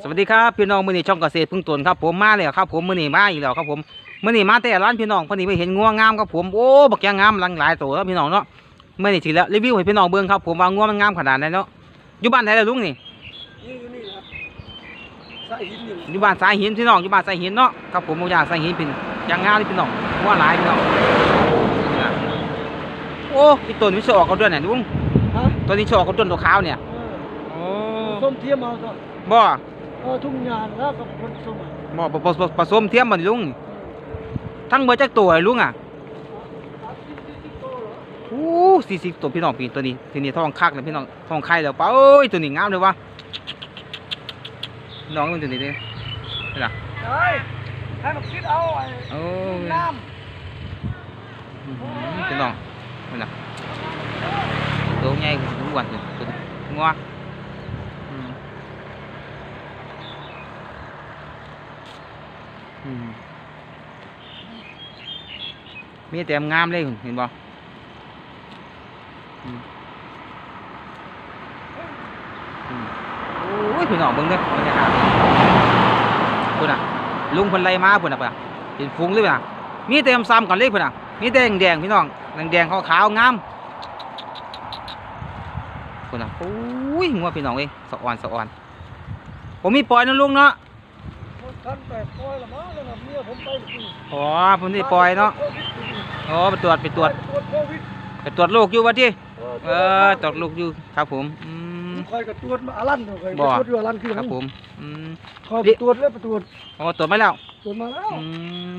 สวัสดีครับพี่น้องมื้อนี้ช่องเกษตรพึ่งตนครับผมมาแล้วครับผมมื้อนี้มาอีกแล้วครับผมมื้อนี้มาแต่ร้านพี่น้องพอดีไปเห็นงัวงามครับผมโอ้บักยางงามหลังหลายตัวแล้วพี่น้องเนาะมื้อนี้สิแล้วรีวิวให้พี่น้องเบิ่งครับผมว่างัวมันงามขนาดไหนเนาะอยู่บ้านไหนล่ะลุงนี่นี่อยู่นี่ครับใส่หินอยู่อยู่บ้านสายหินพี่น้องอยู่บ้านสายหินเนาะครับผมบ่อยากสายหินเป็นยางงามเลยพี่น้องงัวหลายพี่น้องโอ้พี่ต้นวิศออกเขาด้วยน่ะลุงฮะตัวนี้ชออกเขาต้นตัวขาวเนี่ยเอโอ้อส้มเทียมเอาต่อบ่ เออทุ่งหญ้าแล้วกับคนส้มอะบ่ผผผสมเทียมบ่นี่ลุง ทั้งเบิดจักตัวไอ้ลุงอะสามสิบสี่สิบโตเหรอโอ้สี่สิบตัวพี่น้องปีตัวนี้ทีนี้ท้องคักเลยพี่น้องท้องไข่แล้วป้าเอ้ยตัวนี้งามเลยวะน้องมันตัวนี้ดินี่ล่ะใช่ให้มันคิดเอาไอ้โอ้ยน้อื้อหือพี่น้องนี่ล่ะตัวใหญ่ทุกวันเลยตัวนี้งัวอืมอื มีแต่งามเลยเห็นบ่อืมอืมโอ้ยพี่น้องเบิ่งเด้อบรรยากาศพุ่นน่ะ ลุงเพิ่นไล่มาพุ่นน่ะพุ่นน่ะเป็นฟุ้งเลยพุ่นน่ะ มีแต่ซ้ำๆกันเลยพุ่นน่ะ มีแต่แดงๆพี่น้อง แดงๆขาวๆงามพุ่นน่ะโอ้ยงัวพี่น้องเอ้ยสะอ่อนสะอ่อนผมมีปล่อยนะลุงเนาะ ท่านแปดปล่อยละมั้งแล้วนะเมียผมไปสิอ๋อผมนี่ปล่อยเนาะอ๋อไปตรวจไปตรวจตรวจโควิดไปตรวจโรคอยู่ว่าที่เออเออตรวจโรคอยู่ครับผมอืมคอยกับตรวจมาอารันเดี๋ยวคอยบ่ไปตรวจอยู่อารันคือครับผมอืมคอยไปตรวจเลยไปตรวจอ๋อตรวจไม่แล้วตรวจมาแล้วอืม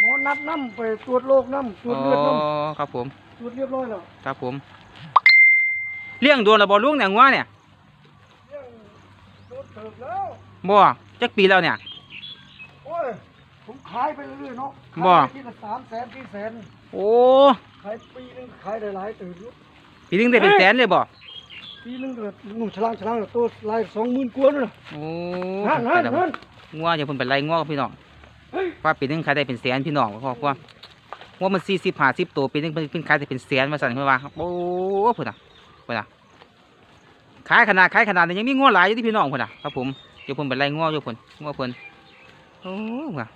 หมอนัดน้ำไปตรวจโรคน้ำตรวอ๋จอเลือดน้ครับผมำตรวจเรียบร้อยแล้วครับผมเลี้ยงโดนระบอลุงเนี่ยงัวเนี่ยเรื่องตรวจเถิกแล้วบ่จักปีแล้วเนี่ยโอ้ย ผมขายไปเรื่อยๆเนาะบ่ ขายไปทีละสามแสนสี่แสนโอ้ขายปีหนึงขายได้หลายตื่นปีนึงได้เป็นแสนเลยบ่ปีหนึงเกิดหนุ่มฉลางฉลางตัวลายสองหมื่นกว่าน่ะโอ้นั่นนั่นนั่นงัวอย่าเพิ่นไปไล่งัวกับพี่น้องเฮ้ยว่าปีนึงขายได้เป็นแสนพี่น้องเพราะว่างัวมันสี่สิบห้าสิบตัวปีนึงเพิ่นเพิ่นขายได้เป็นแสนมาสั่นเพิ่นว่าโอ้เพิ่นน่ะเพิ่นน่ะขายขนาดขายขนาดนี้ยังมีงัวหลายอยู่ที่พี่น้องเพิ่นน่ะครับผมเดี๋ยวเพิ่นไปไล่งัวอยู่เพิ่นงัวเพิ่นโอ้ว่ะ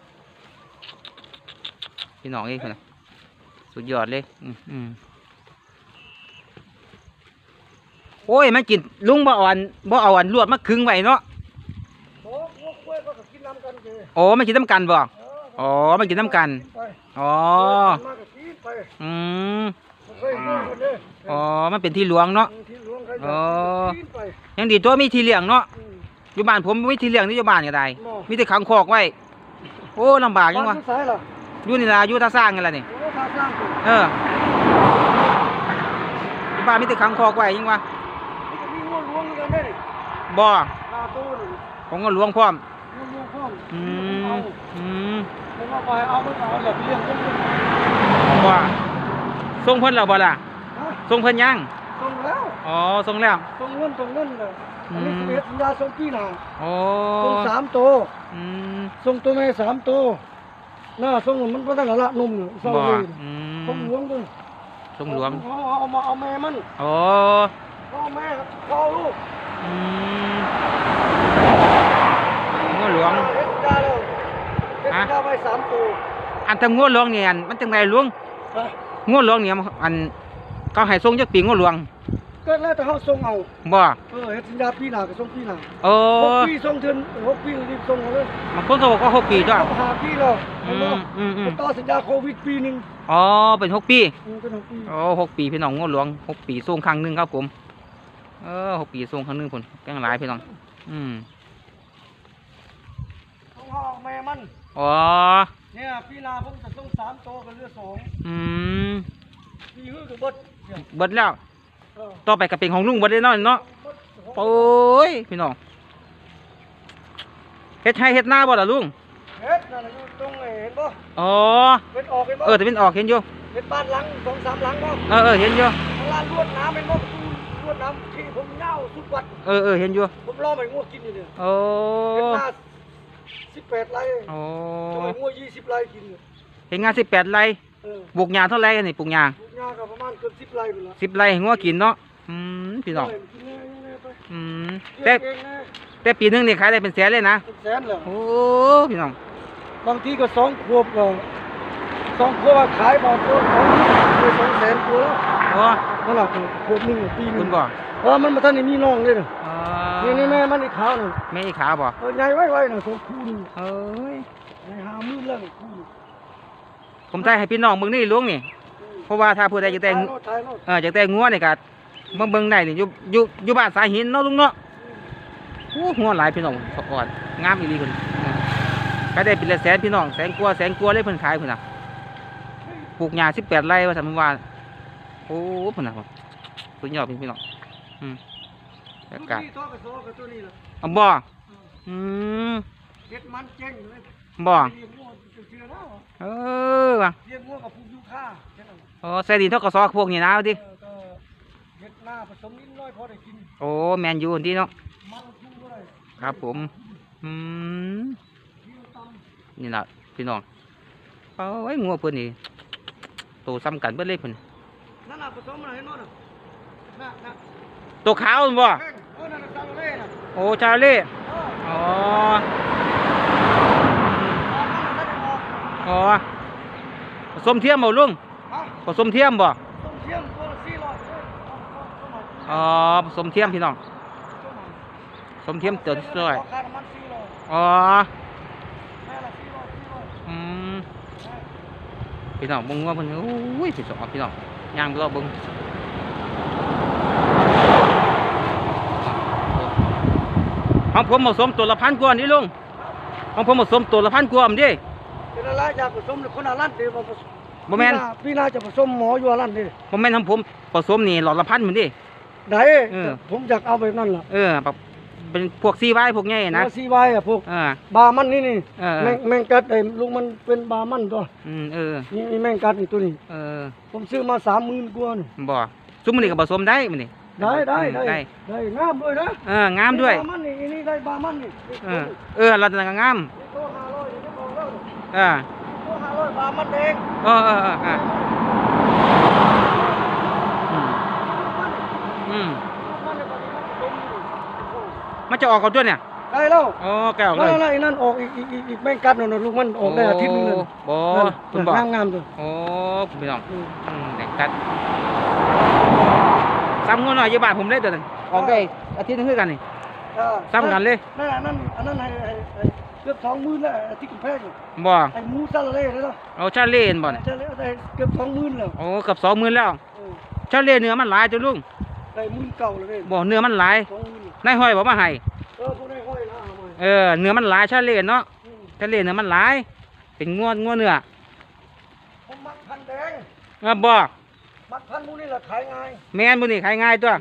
พี่น้องเอ้ยเพิ่นน่ะสุดยอดเลยอืมอืมโอ้ยมันกินลุงบ่อ่อนบ่เอาอันลวดมาขึงไว้เนาะโอ้พวกกล้วยก็กินน้ำกันเลยโอ้มันกินน้ำกันบ่เอออ๋อมันกินน้ำกันไปอ๋อมากก็กินไปอืมบ่เคยเจอคนเลยอ๋อมันเป็นที่หลวงเนาะที่หลวงใครอ๋อกินไปยังดีตัวมีที่เลี้ยงเนาะอืมอยู่บ้านผมไม่มีที่เลี้ยงนี่อยู่บ้านก็ได้บ่มีแต่ขังคอกไว้โอ้ลำบากยังวะ บ้านที่สายล่ะอยู่นี่ล่ะอยู่ท่าสร้างนี่ล่ะนี่ โอ้ทางสร้างตัวเอออยู่บ้านมีแต่ขังคอกไว้ยังวะมันก็มีงัวหลวงเหมือนกันเด้นี่บ่หน้าโตนี่ผมก็หลวงพร้อมงัวหลวงพร้อมอืเอามอืมผมเอาไปเอาไปเอาแบบเลี้ยงกันเลยบ่ส่งเพิ่นแล้วบ่ล่ะฮะส่งเพิ่นยังส่งแล้วอ๋อ ส่งแล้วส่งเงินส่งเงินเลยอันนี้อืม สิบเอ็ดสัญญาส่งปีหน้าโอ้ส่งสามตัวอืมส่งตัวแม่สามตัว หน้าส่งมันก็ตั้งแต่ละนุ่มอยู่เศร้าบ่เลยอืมส่งหลวงด้วยส่งหลวงเอาเอาเอามาเอาแม่มันโอ้เอาแม่เอาลูกอืมงัวหลวงเฮ็ดได้แล้วเฮ็ดฮะได้ไปสามตัวอันทำงัวหลวงเนี่ยอันมันจังไงหลวงฮะงัวหลวงเนี่ยอันเขาให้ส่งจักปีงัวหลวง ก็แล้วแต่เขาส่งเอา บ่เออเฮ็ดสัญญาปีหน้าก็ส่งปีหน้าโอ้หกปีส่งเดือนหกปีรีบส่งเอาเลยบางคนก็บอกว่าหกปีจ้ะต้องหาปีแล้วอืเห็นบ่มอืมอืม ต่อสัญญาโควิดปีหนึงอ๋อเป็นหกปีอืมเป็นหกปีโอ้หกปีพี่น้องงัวหลวงหกปีส่งครั้งหนึงครับผมเออหกปีส่งครั้งหนึงคนแกงหลายพี่น้อง อืมต้องเอาแม่มัน อ๋อเนี่ยปีหน้าผมจะส่งสามตัวก็เหลือสองอืมปีฮื้อก็เบิดเนี่ยเบิดแล้วเออ ต่อไปก็เป็นของลุงเบิดเลยเนาะเนาะเบิดหกโอ้ยพี่น้องเฮ็ดให้เฮ็ดหน้าบ่ล่ะลุงเฮ็ดนั่นน่ะอยู่ตรงไหนเห็นบ่อ๋อเฮ็ดออกเห็นบ่เออแต่เป็นออกเห็นอยู่เฮ็ดบ้านหลังสองสามหลังบ่เออเออเห็นอยู่ข้างล่างลวดน้ำเป็นบ่ประตูลวดน้ำที่ผมยาวสุดวัดเออเออเห็นอยู่ผมรอให้งัวกินอยู่เนี่ยโอ้เฮ็ดหน้า18ไร่โอ้จะให้งัว20ไร่กินเนี่ยเห็นงานสิบแปดไร่เออ ปลูกหญ้าเท่าไรกันนี่ปลูกหญ้าลูกยาก็ประมาณเกือบ10ไร่พุ่นล่ะสิบไร่ให้งัวกินเนาะอืมพี่น้องเกินแน่ๆไปอืมเลี้แต่ยงเองแน่แต่ปีหนึงนี่ขายได้เป็นแสนเลยนะเป็นแสนเลยโอ้พี่น้องบางทีก็สองขวบก็สองขวบขายบางตัวสองตัวสองแสนตัวแล้วอ๋อนั่นแหละขวบหนึ่งปีหนึ่คุงณบ่เออมันมาท่านนี่มีน้องเลยนะอ๋อนี่นี่แม่มันนี่ขาวน่ะแม่อีขาบ่เออใหญ่ไว้ไว้น่ะตัวคู่นี่เอ้ย ใหญ่หามือแล้วนี่คู่นี่ ผมทายให้พี่น้องเบิ่งนี่ลุงนี่ เพราะว่าถ้าผู้ใดจะแต่งถ่ายรถถ่ายรถเออจะแต่งงัวนี่ก็มาเบิ่งได้นี่อยู่อยู่อยู่บ้านสายหินเนาะลุงเนาะโอ้งัวหลายพี่น้องสะอ่อนงามอีหลีเพิ่นอืมขายได้เป็นละแสนพี่น้องแสนกว่าแสนกว่าเลยเพิ่นขายเพิ่นน่ะปลูกหญ้า18ไร่ว่าซั่นผมว่าโอ้เพิ่นน่ะสุดยอดพี่น้องอืมอากาศตัวนี้ตัวกับโซกับตัวนี้ล่ะอะบ่อืมเฮ็ดมันเจ๊งเลย บ่เลี้ยงงัวเชื่อแล้วเออว่ะเลี้ยงงัวกับผูกยูค่าแค่นั้นอ๋อใส่ดินเท่ากับซอกพวกนี้นะเอาดิเออก็เฮ็ดหน้าผสมนิดหน้อยพอได้กิน โอ้แมนยูที่เนาะมันชุ่มก็ได้ครับผมอืมเที่ยวตำนี่ล่ะพี่น้องเอาไว้งัวเพิ่นนี่โตซ้ำกันเบิดเลยเพิ่นนั่นน่ะผสมอะไรเห็นบ่น่ะน่ะน่ะตัวขาวนั่นบ่แม่งเออนั่นน่ะซาโลเล่น่ะโอ้ชาเล่เอออ๋อ ออกมาแล้วได้ออกอ๋อผสมเทียมบ่ลุงฮะผสมเทียมบ่ต้มเทียมตัวละ400เด้อเอาเอาเอามาอ๋อผสมเทียมพี่น้องเอามาผสมเทียมตัวสวยราคาน้ำมัน400อ๋อแม่ละ400 400อืมพี่น้องเบิ่งงัวเพิ่นโอ้ยพี่สองพี่น้องย่างรอบเบิ่งของผมผสมตัวละพันกว่านี่ลุงของผมผสมตัวละพันกว่าอันเดิเป็นอะไรอ ยากผสมคนอาลันเด้อบ่ผสมบ่แม่นพี่าพี่น่าจะผสมหมออยู่อาลันเด้อบ่แม่นของผมผสมนี่หลอดละพันเหมือนเดิได้เออ ผมอยากเอาแบบนั้นล่ะเออแบบเป็นพวกซีไว้พวกใหญ่นะหัวซีไว้อะพวกเออบามันนี่นี่เออแมงแมงกัดไอ้ลูกมันเป็นบามันตัวอืมเออนี่นี่แมงกัดนี่ตัวนี้เออผมซื้อมาสามหมื่นกว่านี่บ่ซุมมื้อนี้ก็ผสมได้มื้อนี้ได้ได้อืมได้ได้ได้งามด้วยนะเอองามด้วยบามันนี่อันนี่ได้บามันนี่เออเออเราจะงามนี่ตัวห้าร้อยนี่ก็บอกแล้วเออ ตัวห้าร้อยบามันแดงเออเออเออเอออืมอืมมันเนี่ยมันนี่ยมันดมอยู่โอ้มันจะออกกับตัวยเนี่ยได้แล้วอ๋อแกออกเลแล้วยแล้วไอ้นั่นออกอีกอีกอีกอีกแม่งกัดหนั่นน่ะลูกมันออกได้อาทิตย์หนึงเลยโอ้นั่นคุณบอกงามงามๆตัวโอ้คุณพี่น้องอืมอืมแดงกัดซ้ำงวหน่อยยี่บาทผมเลยตัวนึงออกได้อาทิตย์หนึงคือกันนี่ ซ้ำกันเลยนั่นน่ะนั่นอันนั้นให้ให้ให้เกือบสองหมื่นแล้วไอ้ที่กำแพงนี่บ่ไอ้หมูซาลาเล่เลยเนาะเอาชาเล่นบ่เนี่ยจะเล่ได้เกือบสองหมื่นแล้วโอ้เกับสองหมื่นแล้วเออชาเล่เนื้อมันหลายจ้ะลุงได้หมื่นเก่าเลยเด้บ่เนื้อมันหลายสองหมื่นนายห้อยบอกมาให้เออพวกได้ห้อยละเอามาเออเนื้อมันหลายชาเล่เนาะอืมชาเล่เนื้อมันหลาย เป็นงวดงวดเนื้อผมมักพันแดงเออบ่มักพันหมูนี่แหละขายง่ายแม่นบ่นี่ขายง่ายตัว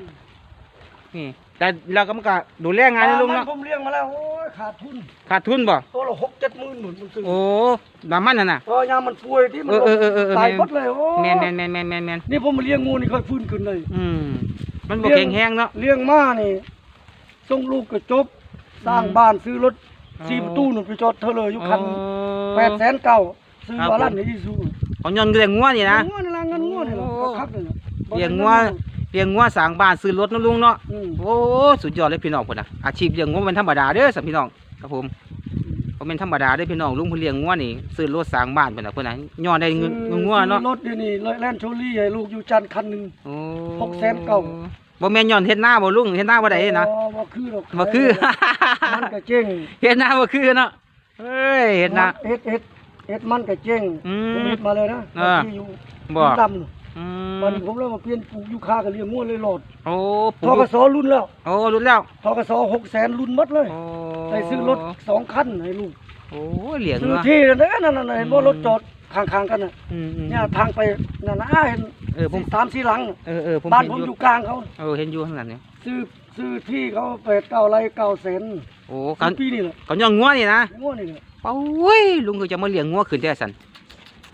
นี่ แต่เราก็มันก็ดูแลงานนะลุงมัเนาะผมเลี้ยงมาแล้วโอ้ยขาดทุนขาดทุนบ่ ตัวละหกเจ็ดหมื่นหนุนมันซื้อโอ้ดามันน่ะน่ะเออยามมันป่วยที่มันเออเออเออเออ ตายหมดเลยโอ้แม่นแม่นแม่นแม่นแม่นแม่นนี่ผมมาเลี้ยงงูนี่ค่อยฟื้นขึ้นเลย อืมมันบ่เลี้แข็ยงงแห้งเนาะ เลี้ยงม้านี่ส่งลูกก็จบ สร้างอืมบ้านซื้อรถอ๋อ สี่ประตูหนุนไปจอดเธอเลยอยู่คันอ๋อแปดแสนเก้าซื้อครับวาลันผมในที่สูเขายนต์ก็แต่งัวนี่นะ งัวนี่ละเงินงัวนี่ละโอ้ครับนี่ล่ะเลี้ยงงัว เลี้ยงงัวสร้างบ้านซื้อรถเนาะลุงเนาะอืม โอ้สุดยอดเลยพี่น้องพุ่นน่ะอาชีพเลี้ยงงัวมันธรรมดาเด้อสัมพี่น้องครับผมบ่แม่นธรรมดาเด้อพี่น้องลุงเพิ่นเลี้ยงงัวนี่ซื้อรถสร้างบ้านเพิ่นน่ะเพิ่นน่ะย้อนได้เงินเงินงัวเนาะซื้อรถเดี๋ยวนี้เลยแล่นโชลี่ให้ลูกอยู่จันทร์คันหนึงโอ้หกแสนเก้า บ่แม่นย้อนเฮ็ดหน้าบ่ลุงเฮ็ดหน้าบ่ได้นะ อ๋อบ่คือหรอกบ่คือ มันก็เจ๊งเฮ็ดหน้าบ่คือเนาะเอ้ยเฮ็ดหน้า เฮ็ดเฮ็ดเฮ็ดมันก็เจ๊งอืมผมเฮ็ดมาเลยนะอ่า ที่อยู่บ่ ดำน่ะ อืมวันนี้ผมเลยมาเปลี่ยนปลูกยูคากับเลี้ยงงัวเลยโหลดโอ้ปทลูกกสรุ่นแล้วโอ้รู้แล้วทกสหกแสนรุ่นหมดเลยโอ้ได้ซื้อรถสองคันให้ลูกโอ้เลี้ยงซื้อเนาะที่นั่นนะนั่นน่ะเห็นบ่อืมรถจอดข้างๆกันน่ะอืมอืมเนี่ยทางไปนั่นน่ะอ้าเห็นเออผมสามสี่หลังน่ะเออเออผมบ้านเห็นผมออยู่ยู่กลางเขาเออเห็นอยู่ข้างหลังเนี่ยซื้อซื้อที่เขาแปดเก้าไร่เก้าแสนโอ้กักันนปีนี่แหละกันย่องงัวนี่นะงัวนี่แหละโอ้ยลุงก็จะมาเลี้ยงงัวขึ้นแต่สัน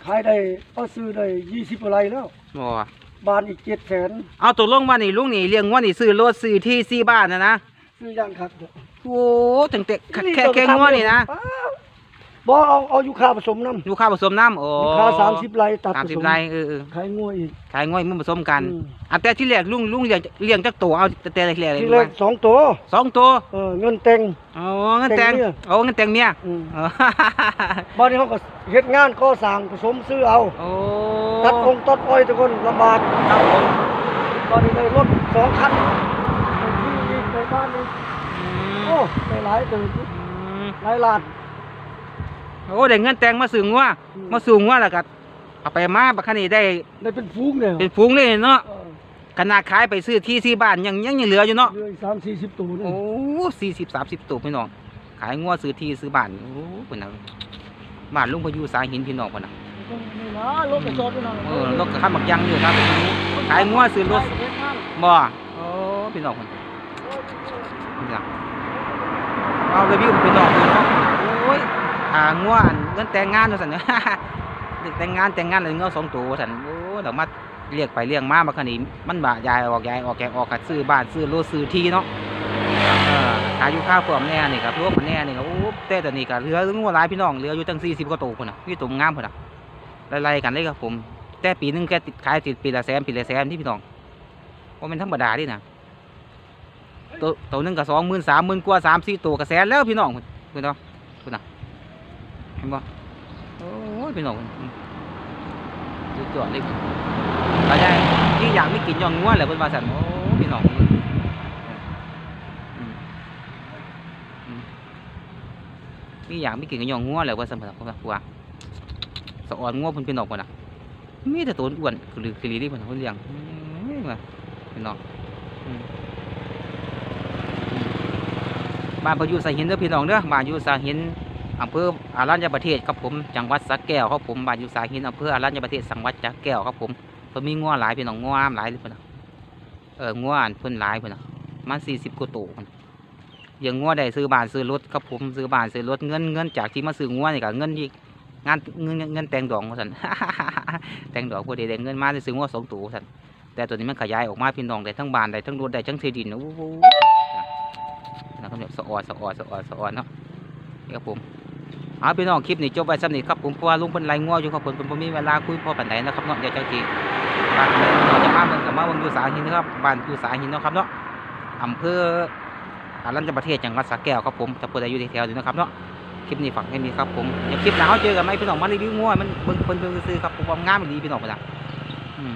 ขายได้ก็ซื้อได้ยี่สิบไร่แล้ว บ่บ้านอีกเจ็ดแสนเอาตกลงว่านี่ลุงนี่เลี้ยงงัวนี่ซื้อรถซื้อที่ซื้อบ้านนะนะซื้อย่างคักเด้อโอ้ตั้งแต่แค่แค่แค่งัวนี่นะ บ่เอาเอาอยู่ค่าผสมน้ำอยู่ข้าวผสมน้ำโอ้อยู่ค่าสามสิบไร่ตัดสามผสิบสมไร่เออเออขายงัวอีกขายง่อยมันผสมกันอืมอันแต่ที่แรกลุงลุงเลี้ยงเลี้ยงจักตัวเอาแต่แต่แรกๆเลยที่แรกสองตัวสองตัวเออเงินแต่งโอ้เงินแต่งแต่งเมียโอ้เงินแต่งเมียอืมเออบ้านนี้เขาก็เฮ็ดงานก่อสร้างผสมซื้อเอาโอ้ตัดองค์ตัดอ้อยทุกคนลำบากครับผมตอนนี้ได้รถสองคันที่อีกในบ้านนี้อืโอ้มได้หลายตื่นอืมหลายล้าน โอ้ได้เงินแต่งมาสูงว่าอืมมาสูงว่าแล้วก็เอาไปมาบักคันนี้ได้ได้เป็นฟูงเนี่ยเป็นฝูงเลยเนาะเออขนาดขายไปซื้อที่ที่บ้านยังยังยังเหลืออยู่เนาะเหลืออีกสามสี่สิบตัวนี่โอ้สี่สิบสามสิบตัวพี่น้องขายงัวซื้อที่ซื้อบ้านโอ้เป็นนะบ้านลุงพายุสายหินพี่น้องคนน่ะนี่นะรถไปจอดไว้หน่อยเออรถกระขับบักยังอยู่ครับขายงัวซื้อรถบ่โอ้พี่น้องคนนี่ล่ะเอาเลยพี่พี่น้องพี่น้องโอ้ย หางัวนเงินแต่งงานสันเด็กแต่งงานแต่งงานเลยเงาสองตัวว่าซั่นโอ้เดี๋ยวมาเรียกไปเรียกมาบักคันนี้มันบ่ยายออกยายออกแกออกกัดซื้อบ้านซื้อรถซื้อที่เนาะเอออายุข้าวพวกแน่นี่ครับรวมมันแน่นี่ครับโอ้แต่ตอนนี้ก็เหลืองัวหลายพี่น้องเหลืออยู่ตั้ง40กว่าตัวพุ่นน่ะมีตัวงามพุ่นน่ะไล่ๆกันเลยครับผม แต่ปีหนึงแค่ติดขายติดปีละแสนปีละแสนที่พี่น้องบ่แม่นธรรมดาดินะตัวตัวหนึงก็20,000 30,000กว่า3 4ตัวก็แสนแล้วพี่น้องพุ่นพุ่นเนาะ ห็นบ่โอ้ยพี่น้องอืมสุดยอดเลยก็ได้ที่อยากไมีกินยองงัวแหละเพิ่นว่าซั่นโอ้พี่น้องอืมอืมมีอย่างมีกินกับยองงัวแหล้วว่าสมบัติผมว่าสะออนงัวเพิ่นเป็นดอกบ่น่ะมีแต่ตัวอ้วนคือลือคือลีนี่เพิ่นเพิ่นเลี้ยงอืมว่าเป็นดอกอืมอืมบ้านพิ่นอยู่สายหินเด้อพี่น้องเด้อบ้านอยู่สายหิน อำเภออารัญญประเทศครับผมจังหวัดสระแก้วครับผมบ้านอยู่สายหินอำเภออารัญญประเทศจังวัดสระแก้วครับผมเพิ่นมีงัวหลายพี่น้องงัวหลายเลยพิ่นน่ะเอองัวอันเพิ่นหลายเพิ่นน่ะมันสี่สิบกว่าตัวมันอย่างงัวได้ซื้อบ้านซื้อรถครับผมซื้อบ้านซื้อรถเงินเงินจากที่มาซื้องัวนี่ก็เงินที่งานเงินเงินแตงดอกว่าสันแตงดอกพอดีได้เงินมาได้ซื้องัวสองตัวสันแต่ตัวนี้มันขยายออกมาพี่น้องได้ทั้งบ้านได้ทั้งรถได้ทั้งที่ดินโอ้โหนะครับเนี่ยสะออดสะออดสะออดสะออดเนาะนี่ครับผม เอาพี่น้องคลิปนี้จบไปสำนีครับผมเพราะว่าลุงเป็นไรงัวอยู่ครับผมผมมีเวลาคุยพอปันไหนนะครับเนาะเดี๋ยวเจ้าทีบ้านเราจะมาเมืองกับมาเมืองยู่สาหินนะครับบ้านอยู่สาหินนะครับเนาะอำเภออารัญญประเทศจังหวัดสระแก้วครับผมถ้าผู้ใดอยู่แถวนี้นะครับเนาะคลิปนี้ฝากให้มีครับผมเดี๋ยวคลิปหน้าเราเจอกันไหมพี่น้องมารีวิวงัวมันเบิ่งเพิ่นเบิ่งซื้อครับผมว่างามดีพี่น้องนะ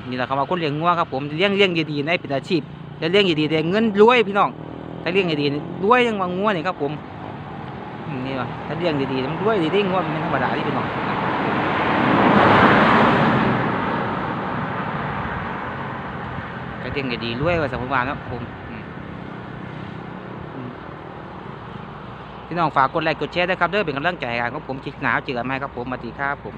นี่แหละคำว่าคนเลี้ยงงัวครับผมเลี้ยงเลี้ยงดีๆในเป็นอาชีพจะเลี้ยงดีๆได้เงินรวยพี่น้องถ้าเลี้ยงดีๆรวยยังว่างัวนี่ยครับผม นี่ว่าถ้าเลี้ยงดีๆมันรวยดีๆงวมันเป็นธรรมดาที่เป็น้องก็เลี้ยงดีๆรวยว่าสมมติว่านะผมอืมพี่น้องฝากกดไลค์กดแชร์ด้วยครับเด้อเป็นกำลังใจให้กันของผมคลิกหนาวเจอกันไหมครับผมมาตีครับผม